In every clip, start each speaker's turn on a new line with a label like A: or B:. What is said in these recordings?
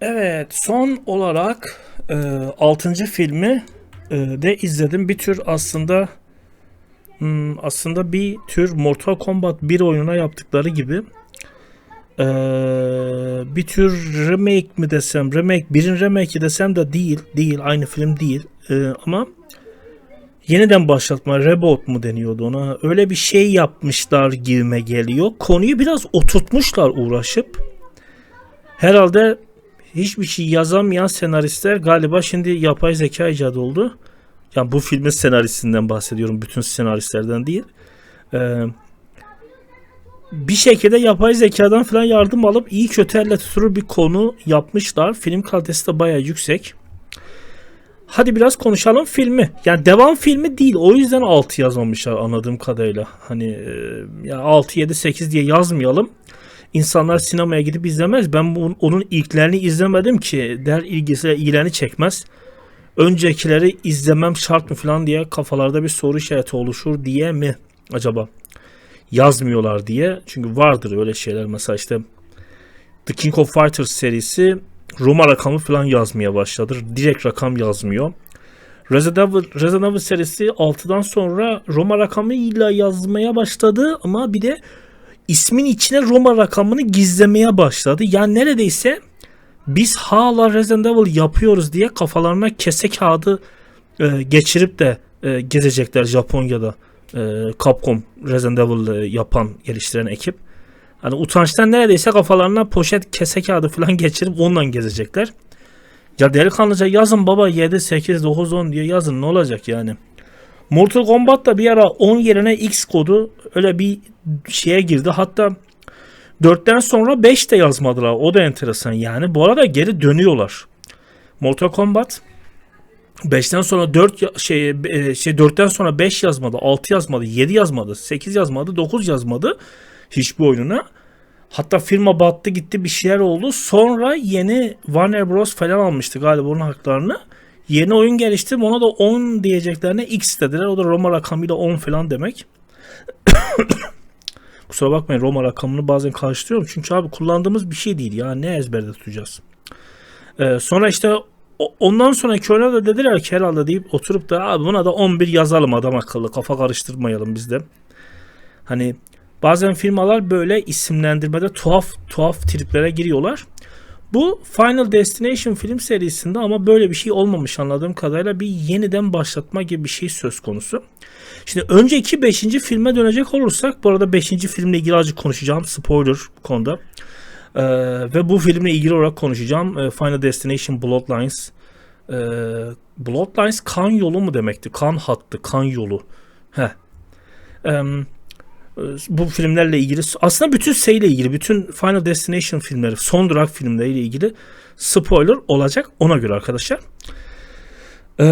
A: Evet, son olarak e, 6. filmi e, de izledim. Bir tür aslında hmm, aslında bir tür Mortal Kombat 1 oyununa yaptıkları gibi e, bir tür remake mi desem, remake, birin remake'i desem de değil, değil, aynı film değil. E, ama yeniden başlatma, reboot mu deniyordu ona? Öyle bir şey yapmışlar gibime geliyor. Konuyu biraz oturtmuşlar uğraşıp. Herhalde hiçbir şey yazamayan senaristler galiba şimdi yapay zeka icat oldu. Yani bu filmin senaristinden bahsediyorum. Bütün senaristlerden değil. Ee, bir şekilde yapay zekadan falan yardım alıp iyi kötü elle tutulur bir konu yapmışlar. Film kalitesi de bayağı yüksek. Hadi biraz konuşalım filmi. Yani devam filmi değil. O yüzden 6 yazmamışlar anladığım kadarıyla. Hani e, ya 6 7 8 diye yazmayalım. İnsanlar sinemaya gidip izlemez. Ben bu, onun ilklerini izlemedim ki der ilgisiyle ilgilerini çekmez. Öncekileri izlemem şart mı falan diye kafalarda bir soru işareti oluşur diye mi acaba? Yazmıyorlar diye. Çünkü vardır öyle şeyler. Mesela işte The King of Fighters serisi Roma rakamı falan yazmaya başladı. Direkt rakam yazmıyor. Resident Evil, Resident Evil serisi 6'dan sonra Roma rakamıyla yazmaya başladı ama bir de ismin içine Roma rakamını gizlemeye başladı. Yani neredeyse biz hala Resident Evil yapıyoruz diye kafalarına kese kağıdı e, geçirip de e, gezecekler Japonya'da. E, Capcom Resident Evil e, yapan, geliştiren ekip. Hani utançtan neredeyse kafalarına poşet kese kağıdı falan geçirip onunla gezecekler. Ya delikanlıca yazın baba 7, 8, 9, 10 diye yazın ne olacak yani. Mortal Kombat da bir ara 10 yerine X kodu öyle bir şeye girdi. Hatta 4'ten sonra 5 de yazmadılar. O da enteresan yani. Bu arada geri dönüyorlar. Mortal Kombat 5'ten sonra 4 şey e, şey 4'ten sonra 5 yazmadı, 6 yazmadı, 7 yazmadı, 8 yazmadı, 9 yazmadı hiçbir oyununa. Hatta firma battı gitti bir şeyler oldu. Sonra yeni Warner Bros falan almıştı galiba onun haklarını. Yeni oyun geliştirdim ona da 10 diyeceklerine X dediler. O da Roma rakamıyla 10 falan demek. Kusura bakmayın Roma rakamını bazen karıştırıyorum. Çünkü abi kullandığımız bir şey değil ya. Ne ezberde tutacağız. Ee, sonra işte ondan sonraki oyuna da dediler ki herhalde deyip oturup da abi buna da 11 yazalım adam akıllı. Kafa karıştırmayalım biz de. Hani bazen firmalar böyle isimlendirmede tuhaf tuhaf triplere giriyorlar. Bu Final Destination film serisinde ama böyle bir şey olmamış anladığım kadarıyla bir yeniden başlatma gibi bir şey söz konusu. Şimdi önceki 5. filme dönecek olursak bu arada 5. filmle ilgili azıcık konuşacağım. Spoiler konuda. Ee, ve bu filmle ilgili olarak konuşacağım. Ee, Final Destination Bloodlines. Ee, Bloodlines kan yolu mu demekti? Kan hattı, kan yolu. Heh. Ee, bu filmlerle ilgili aslında bütün seyle ilgili bütün Final Destination filmleri son durak filmleriyle ilgili spoiler olacak ona göre arkadaşlar. Ee,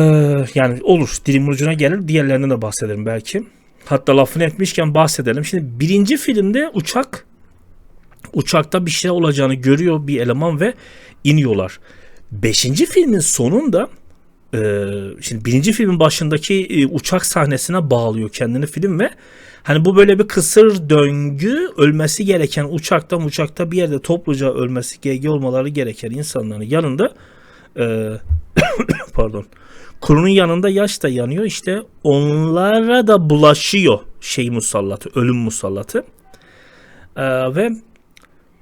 A: yani olur dilim ucuna gelir diğerlerinden de bahsederim belki. Hatta lafını etmişken bahsedelim. Şimdi birinci filmde uçak uçakta bir şey olacağını görüyor bir eleman ve iniyorlar. Beşinci filmin sonunda e, şimdi birinci filmin başındaki e, uçak sahnesine bağlıyor kendini film ve Hani bu böyle bir kısır döngü ölmesi gereken uçakta uçakta bir yerde topluca ölmesi GG olmaları gereken insanların yanında e, pardon kurunun yanında yaş da yanıyor. İşte onlara da bulaşıyor şey musallatı ölüm musallatı. E, ve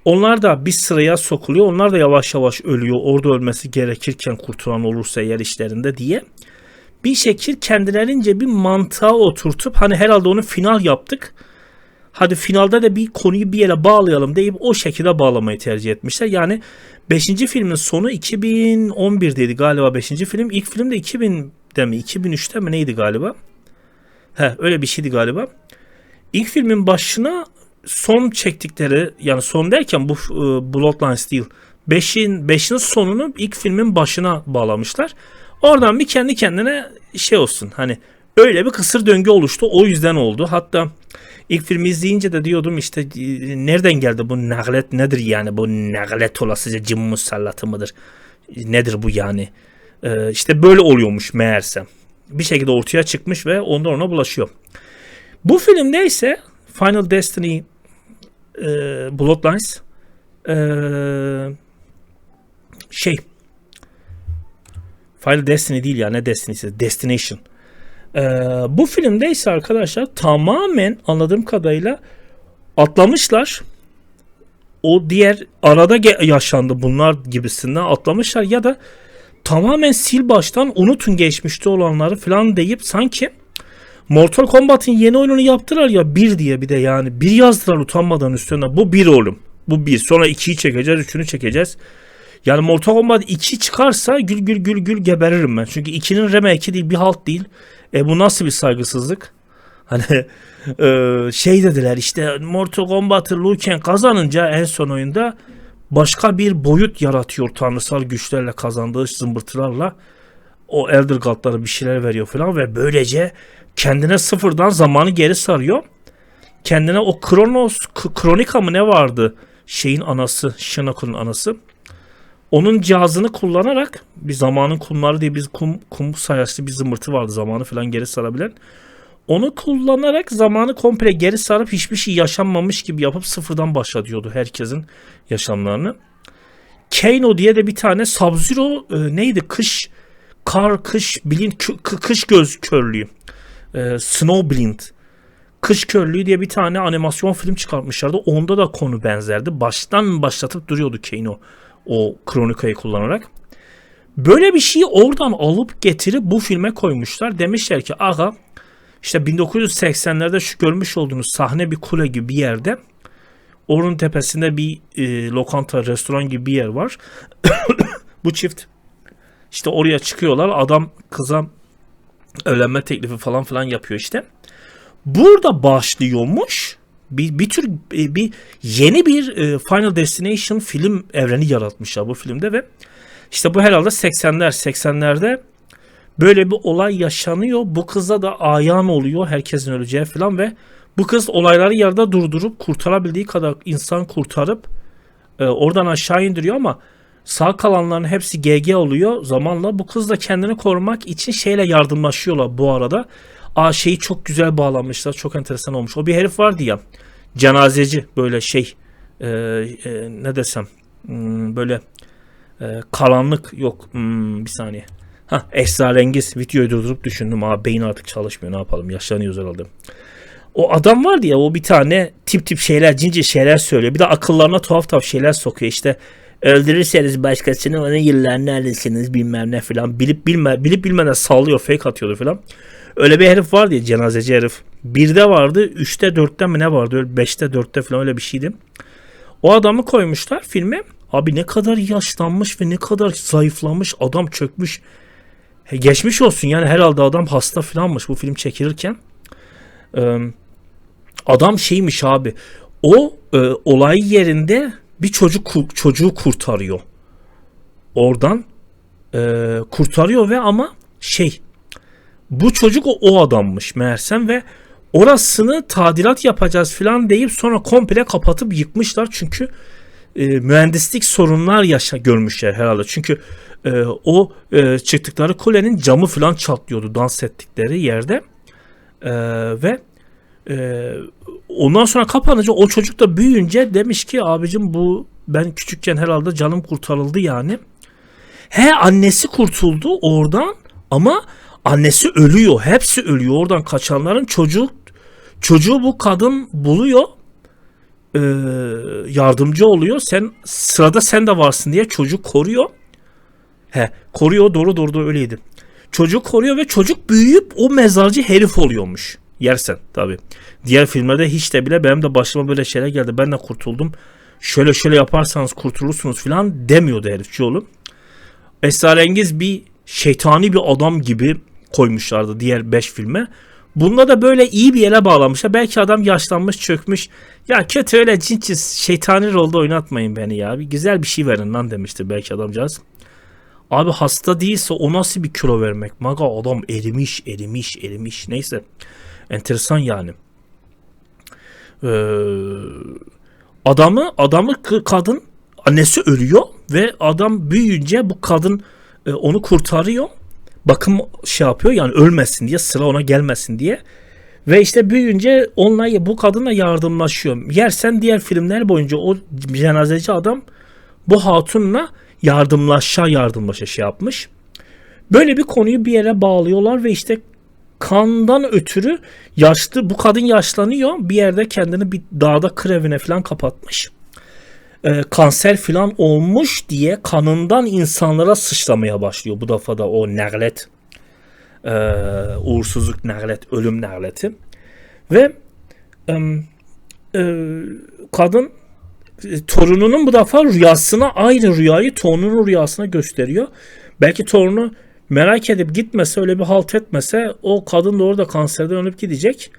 A: onlar da bir sıraya sokuluyor. Onlar da yavaş yavaş ölüyor orada ölmesi gerekirken kurtulan olursa eğer işlerinde diye bir şekil kendilerince bir mantığa oturtup hani herhalde onu final yaptık. Hadi finalde de bir konuyu bir yere bağlayalım deyip o şekilde bağlamayı tercih etmişler. Yani 5. filmin sonu 2011'deydi galiba 5. film. İlk film de 2000'de mi 2003'te mi neydi galiba? He öyle bir şeydi galiba. İlk filmin başına son çektikleri yani son derken bu e, Bloodlines değil. 5'in 5'in sonunu ilk filmin başına bağlamışlar. Oradan bir kendi kendine şey olsun hani öyle bir kısır döngü oluştu. O yüzden oldu. Hatta ilk filmi izleyince de diyordum işte nereden geldi bu naglet nedir yani bu naglet olasıca cim musallatı mıdır? Nedir bu yani? Ee, işte böyle oluyormuş meğerse. Bir şekilde ortaya çıkmış ve ondan ona bulaşıyor. Bu filmde ise Final Destiny e, Bloodlines e, şey Final Destiny değil ya ne Destiny'si Destination. Ee, bu filmde ise arkadaşlar tamamen anladığım kadarıyla atlamışlar. O diğer arada yaşandı bunlar gibisinden atlamışlar ya da tamamen sil baştan unutun geçmişte olanları falan deyip sanki Mortal Kombat'ın yeni oyununu yaptılar ya bir diye bir de yani bir yazdılar utanmadan üstüne bu bir oğlum. Bu bir sonra ikiyi çekeceğiz üçünü çekeceğiz. Yani Mortal Kombat 2 çıkarsa gül gül gül gül geberirim ben. Çünkü 2'nin remake'i değil bir halt değil. E bu nasıl bir saygısızlık? Hani e, şey dediler işte Mortal Kombat'ı Liu Kang kazanınca en son oyunda başka bir boyut yaratıyor tanrısal güçlerle kazandığı zımbırtılarla. O Elder God'lara bir şeyler veriyor falan ve böylece kendine sıfırdan zamanı geri sarıyor. Kendine o Kronos, Kronika mı ne vardı? Şeyin anası, Shinoku'nun anası. Onun cihazını kullanarak bir zamanın kumları diye bir kum, kum sayaçlı bir zımbırtı vardı zamanı falan geri sarabilen. Onu kullanarak zamanı komple geri sarıp hiçbir şey yaşanmamış gibi yapıp sıfırdan başlatıyordu herkesin yaşamlarını. Kano diye de bir tane Sub-Zero e, neydi kış kar kış bilin kı- kış göz körlüğü. E, Snow Blind. Kış Körlüğü diye bir tane animasyon film çıkartmışlardı. Onda da konu benzerdi. Baştan başlatıp duruyordu Kano o kronikayı kullanarak. Böyle bir şeyi oradan alıp getirip bu filme koymuşlar. Demişler ki aga işte 1980'lerde şu görmüş olduğunuz sahne bir kule gibi bir yerde. Onun tepesinde bir e, lokanta, restoran gibi bir yer var. bu çift işte oraya çıkıyorlar. Adam kıza evlenme teklifi falan filan yapıyor işte. Burada başlıyormuş bir, bir tür bir, bir yeni bir e, Final Destination film evreni yaratmışlar bu filmde ve işte bu herhalde 80'ler 80'lerde böyle bir olay yaşanıyor. Bu kıza da ayan oluyor herkesin öleceği falan ve bu kız olayları yarıda durdurup kurtarabildiği kadar insan kurtarıp e, oradan aşağı indiriyor ama sağ kalanların hepsi GG oluyor. Zamanla bu kız da kendini korumak için şeyle yardımlaşıyorlar bu arada. Aa şeyi çok güzel bağlamışlar. Çok enteresan olmuş. O bir herif vardı ya. Cenazeci böyle şey e, e, ne desem hmm, böyle e, karanlık yok hmm, bir saniye. Ha esrarengiz videoyu durdurup düşündüm. Aa beyin artık çalışmıyor ne yapalım yaşlanıyoruz herhalde. O adam vardı ya o bir tane tip tip şeyler cinci şeyler söylüyor. Bir de akıllarına tuhaf tuhaf şeyler sokuyor işte. Öldürürseniz başkasını onun yıllarını alırsınız bilmem ne falan. Bilip bilme, bilip bilmeden sallıyor fake atıyordu falan. Öyle bir herif vardı ya cenazeci herif. Birde vardı, üçte dörtte mi ne vardı? Öyle beşte dörtte falan öyle bir şeydi. O adamı koymuşlar filme. Abi ne kadar yaşlanmış ve ne kadar zayıflamış adam çökmüş. Geçmiş olsun yani herhalde adam hasta falanmış bu film çekilirken. Ee, adam şeymiş abi. O e, olay yerinde bir çocuk çocuğu kurtarıyor. Oradan e, kurtarıyor ve ama şey bu çocuk o, o adammış meğersem ve orasını tadilat yapacağız falan deyip sonra komple kapatıp yıkmışlar çünkü e, mühendislik sorunlar yaşa görmüşler herhalde. Çünkü e, o e, çıktıkları kulenin camı falan çatlıyordu dans ettikleri yerde. E, ve e, ondan sonra kapanınca o çocuk da büyüyünce demiş ki abicim bu ben küçükken herhalde canım kurtarıldı yani. He annesi kurtuldu oradan ama annesi ölüyor. Hepsi ölüyor. Oradan kaçanların çocuk çocuğu bu kadın buluyor. Ee, yardımcı oluyor. Sen sırada sen de varsın diye çocuk koruyor. He, koruyor doğru doğru da öyleydi. Çocuk koruyor ve çocuk büyüyüp o mezarcı herif oluyormuş. Yersen tabi. Diğer filmlerde hiç de bile benim de başıma böyle şeyler geldi. Ben de kurtuldum. Şöyle şöyle yaparsanız kurtulursunuz falan demiyordu herifçi oğlum. Esrarengiz bir şeytani bir adam gibi koymuşlardı diğer 5 filme. Bunda da böyle iyi bir yere bağlamışlar. Belki adam yaşlanmış çökmüş. Ya kötü öyle cinsiz şeytani rolde oynatmayın beni ya. Bir güzel bir şey verin lan demiştir belki adamcağız. Abi hasta değilse o nasıl bir kilo vermek? Maga adam erimiş erimiş erimiş. Neyse. Enteresan yani. Ee, adamı adamı kadın annesi ölüyor ve adam büyüyünce bu kadın e, onu kurtarıyor bakım şey yapıyor yani ölmesin diye sıra ona gelmesin diye. Ve işte büyüyünce onunla bu kadınla yardımlaşıyor. Yersen diğer filmler boyunca o cenazeci adam bu hatunla yardımlaşa yardımlaşa şey yapmış. Böyle bir konuyu bir yere bağlıyorlar ve işte kandan ötürü yaşlı bu kadın yaşlanıyor bir yerde kendini bir dağda kır evine falan kapatmış. Ee, kanser falan olmuş diye kanından insanlara sıçramaya başlıyor bu defa da o naglet e, uğursuzluk naglet ölüm nagleti ve em, e, kadın e, torununun bu defa rüyasına aynı rüyayı torununun rüyasına gösteriyor. Belki torunu merak edip gitmese öyle bir halt etmese o kadın da orada kanserden ölüp gidecek.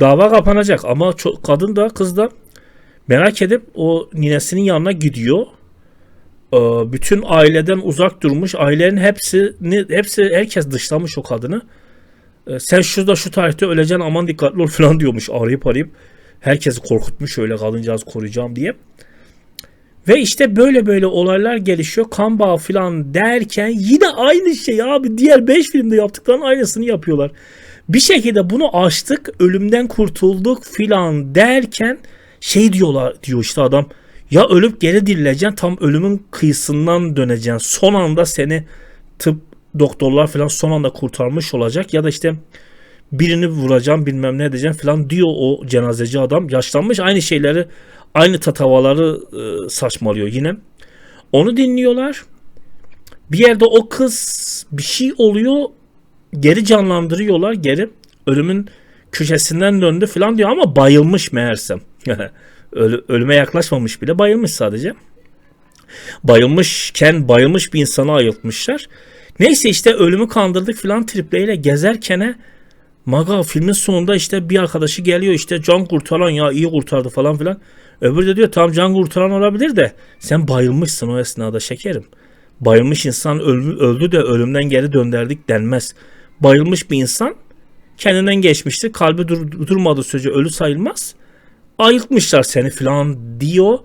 A: Dava kapanacak ama kadın da kız da merak edip o ninesinin yanına gidiyor. Ee, bütün aileden uzak durmuş. Ailenin hepsini hepsi herkes dışlamış o kadını. Ee, sen şurada şu tarihte öleceksin aman dikkatli ol falan diyormuş arayıp arayıp. Herkesi korkutmuş öyle kadıncağız koruyacağım diye. Ve işte böyle böyle olaylar gelişiyor. Kan bağı falan derken yine aynı şey abi. Diğer 5 filmde yaptıklarının aynısını yapıyorlar. Bir şekilde bunu aştık. Ölümden kurtulduk filan derken şey diyorlar diyor işte adam. Ya ölüp geri dirileceksin tam ölümün kıyısından döneceksin. Son anda seni tıp doktorlar falan son anda kurtarmış olacak. Ya da işte birini vuracağım bilmem ne edeceğim falan diyor o cenazeci adam. Yaşlanmış aynı şeyleri aynı tatavaları e, saçmalıyor yine. Onu dinliyorlar. Bir yerde o kız bir şey oluyor. Geri canlandırıyorlar. Geri ölümün köşesinden döndü falan diyor ama bayılmış meğersem. Ölü, ölüme yaklaşmamış bile bayılmış sadece. Bayılmışken bayılmış bir insanı ayıltmışlar. Neyse işte ölümü kandırdık falan tripleriyle gezerkene Maga filmin sonunda işte bir arkadaşı geliyor işte can kurtaran ya iyi kurtardı falan filan. Öbürü de diyor tam can kurtaran olabilir de sen bayılmışsın o esnada şekerim. Bayılmış insan öldü, öldü de ölümden geri döndürdük denmez. Bayılmış bir insan kendinden geçmiştir. Kalbi dur, durmadığı sürece ölü sayılmaz. Ayıltmışlar seni falan diyor.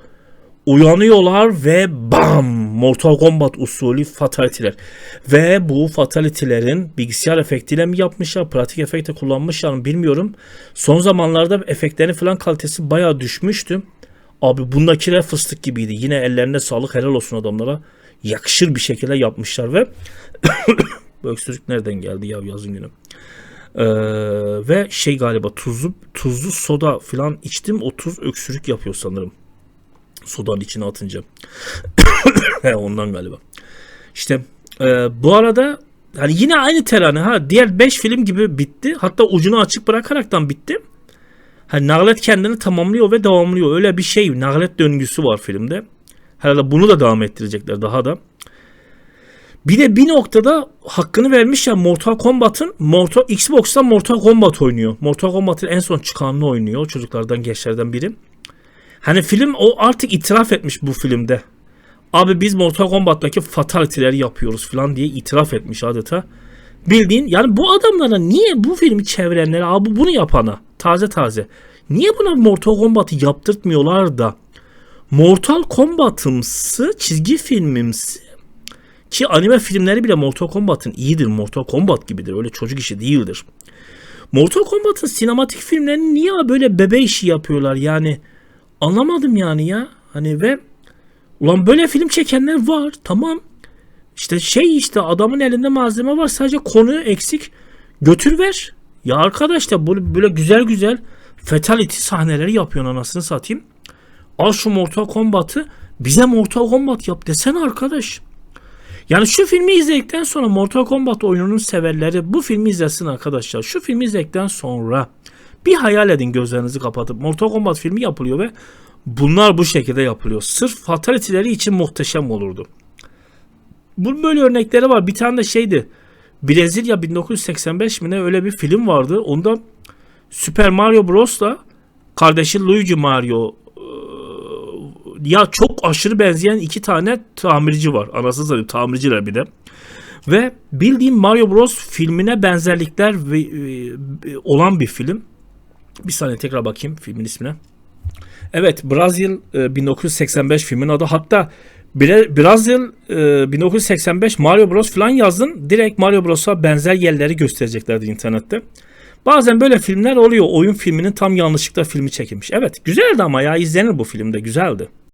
A: Uyanıyorlar ve bam Mortal Kombat usulü fatality'ler. Ve bu fatality'lerin bilgisayar efektiyle mi yapmışlar, pratik efekte kullanmışlar mı bilmiyorum. Son zamanlarda efektlerin falan kalitesi bayağı düşmüştü. Abi bundakiler fıstık gibiydi. Yine ellerine sağlık helal olsun adamlara. Yakışır bir şekilde yapmışlar ve bu öksürük nereden geldi ya yazın günü. Ee, ve şey galiba tuzlu tuzlu soda falan içtim. O tuz öksürük yapıyor sanırım. Sodanın içine atınca. Ondan galiba. İşte e, bu arada hani yine aynı terane ha diğer 5 film gibi bitti. Hatta ucunu açık bırakaraktan bitti. Hani naglet kendini tamamlıyor ve devamlıyor. Öyle bir şey naglet döngüsü var filmde. Herhalde bunu da devam ettirecekler daha da. Bir de bir noktada hakkını vermiş ya Mortal Kombat'ın Mortal Xbox'ta Mortal Kombat oynuyor. Mortal Kombat'ın en son çıkanını oynuyor. O çocuklardan gençlerden biri. Hani film o artık itiraf etmiş bu filmde. Abi biz Mortal Kombat'taki fatality'leri yapıyoruz falan diye itiraf etmiş adeta. Bildiğin yani bu adamlara niye bu filmi çevirenlere abi bunu yapana taze taze niye buna Mortal Kombat'ı yaptırtmıyorlar da Mortal Kombat'ımsı çizgi filmimsi ki anime filmleri bile Mortal Kombat'ın iyidir. Mortal Kombat gibidir. Öyle çocuk işi değildir. Mortal Kombat'ın sinematik filmlerini niye böyle bebe işi yapıyorlar yani anlamadım yani ya. Hani ve ulan böyle film çekenler var tamam. İşte şey işte adamın elinde malzeme var sadece konu eksik götür ver. Ya arkadaş da böyle, böyle güzel güzel fatality sahneleri yapıyorsun anasını satayım. Al şu Mortal Kombat'ı bize Mortal Kombat yap desene arkadaş. Yani şu filmi izledikten sonra Mortal Kombat oyununun severleri bu filmi izlesin arkadaşlar. Şu filmi izledikten sonra bir hayal edin gözlerinizi kapatıp Mortal Kombat filmi yapılıyor ve bunlar bu şekilde yapılıyor. Sırf fatality'leri için muhteşem olurdu. Bunun böyle örnekleri var. Bir tane de şeydi. Brezilya 1985 mi ne öyle bir film vardı. Onda Super Mario Bros'la kardeşi Luigi Mario ya çok aşırı benzeyen iki tane tamirci var. Anasını satayım tamirciler bir de. Ve bildiğim Mario Bros filmine benzerlikler ve, e, olan bir film. Bir saniye tekrar bakayım filmin ismine. Evet Brazil e, 1985 filmin adı. Hatta Brazil e, 1985 Mario Bros falan yazın. Direkt Mario Bros'a benzer yerleri göstereceklerdi internette. Bazen böyle filmler oluyor. Oyun filminin tam yanlışlıkla filmi çekilmiş. Evet güzeldi ama ya izlenir bu filmde güzeldi.